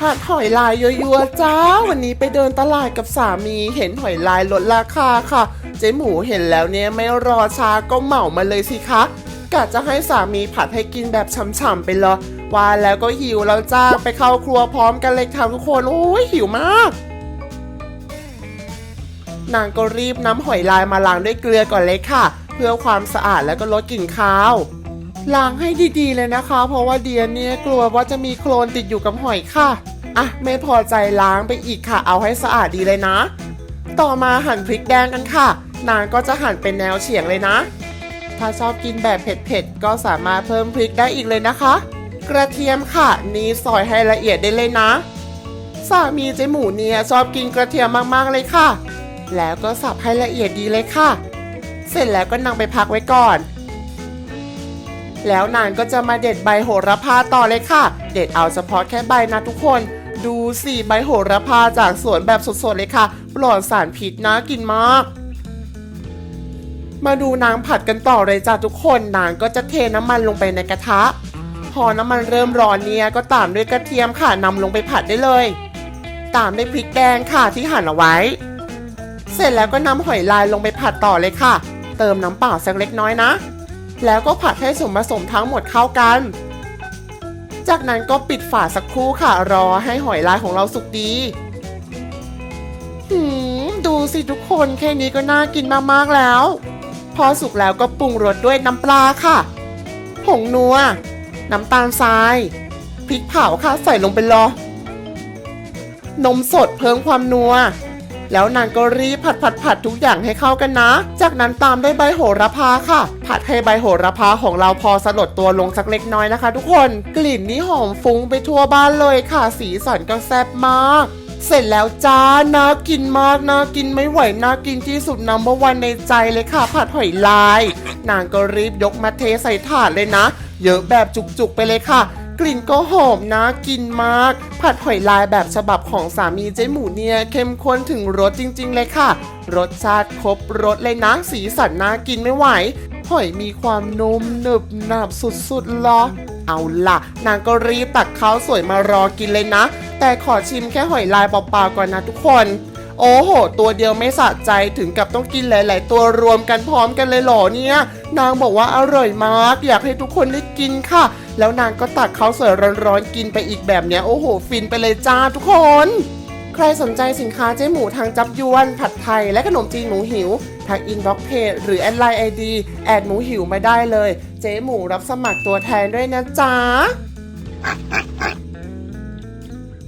ผัดหอยลายยัวๆจ้า วันนี้ไปเดินตลาดกับสามีเห็นหอยลายลดราคาค่ะ เจ๊หมูเห็นแล้วเนี่ยไม่รอช้าก็เหมามาเลยสิคะกะจะให้สามีผัดให้กินแบบฉ่ำๆไปเลยว่าแล้วก็หิวแล้วจ้าไปเข้าครัวพร้อมกันเลยค่ะทุกคนโอ้ยหิวมาก นางก็รีบนำหอยลายมาล้างด้วยเกลือก่อนเลยค่ะ เพื่อความสะอาดแล้วก็ลดกลิ่นคาว ล้างให้ดีๆเลยนะคะ เพราะว่าเดียเนี่ยกลัวว่าจะมีโคลนติดอยู่กับหอยค่ะ อะ ไม่พอใจล้างไปอีกค่ะ เอาให้สะอาดดีเลยนะ ต่อมาหั่นพริกแดงกันค่ะ นางก็จะหั่นเป็นแนวเฉียงเลยนะ ถ้าชอบกินแบบเผ็ดๆก็สามารถเพิ่มพริกได้อีกเลยนะคะ กระเทียมค่ะ นี้ซอยให้ละเอียดได้เลยนะ สามีเจ๊หมูเนี่ยชอบกินกระเทียมมากๆเลยค่ะ แล้วก็สับให้ละเอียดดีเลยค่ะ เสร็จแล้วก็นำไปพักไว้ก่อน แล้วนางก็จะมาเด็ดใบโหระพาต่อเลยค่ะ เด็ดเอาเฉพาะแค่ใบนะทุกคน ดูสิใบโหระพาจากสวนแบบสดๆเลยค่ะ ปลอดสารพิษนะกินมาก มาดูนางผัดกันต่อเลยจ้ะทุกคน นางก็จะเทน้ำมันลงไปในกระทะ พอน้ำมันเริ่มร้อนเนี่ยก็ตามด้วยกระเทียมค่ะนำลงไปผัดได้เลย ตามด้วยพริกแดงค่ะที่หั่นเอาไว้ เสร็จแล้วก็นำหอยลายลงไปผัดต่อเลยค่ะ เติมน้ำเปล่าสักเล็กน้อยนะ แล้วก็ผัดให้ส่วนผสมทั้งหมดเข้ากัน จากนั้นก็ปิดฝาสักครู่ค่ะรอให้หอยลายของเราสุกดีหืมดูสิทุกคนแค่นี้ก็น่ากินมากๆแล้ว พอสุกแล้วก็ปรุงรสด้วยน้ำปลาค่ะ ผงนัว น้ำตาลทราย พริกเผาค่ะใส่ลงไปรอนมสดเพิ่มความนัว แล้วนางก็รีบผัดผัดผัดทุกอย่างให้เข้ากันนะ จากนั้นตามด้วยใบโหระพาค่ะ ผัดให้ใบโหระพาของเราพอสลดตัวลงสักเล็กน้อยนะคะ ทุกคน กลิ่นนี้หอมฟุ้งไปทั่วบ้านเลยค่ะ สีสันก็แซ่บมาก เสร็จแล้วจ้าน่ากินมากน่ากินไม่ไหวน่ากินที่สุดนัมเบอร์วันในใจเลยค่ะ ผัดหอยลาย นางก็รีบยกมาเทใส่ถาดเลยนะ เยอะแบบจุกๆไปเลยค่ะ กลิ่นก็หอมนะกินมาก ผัดหอยลายแบบฉบับของสามีเจ๊หมูเนี่ยเข้มข้นถึงรสจริง ๆ เลยค่ะ รสชาติครบรสเลยนะสีสันน่ากินไม่ไหว หอยมีความนุ่มหนึบหนับสุดๆเลยเอาล่ะ นางก็รีบตักข้าวสวยมารอกินเลยนะ แต่ขอชิมแค่หอยลายเปล่าๆก่อนนะทุกคน โอ้โห ตัวเดียวไม่สะใจถึงกับต้องกินหลาย ๆ ตัวรวมกันพร้อมกันเลยหรอเนี่ย นางบอกว่าอร่อยมาก อยากให้ทุกคนได้กินค่ะ แล้วนางก็ตักข้าวสวยร้อนๆกินไปอีกแบบเนี้ย โอ้โห ฟินไปเลยจ้าทุกคน ใครสนใจสินค้าเจ๊หมูทางจับยวน ผัดไทย และขนมจีนหมูหิว ทางอินบ็อกเพจหรือแอดไลน์ไอดีแอดหมูหิวมาได้เลย เจ๊หมูรับสมัครตัวแทนด้วยนะจ๊ะ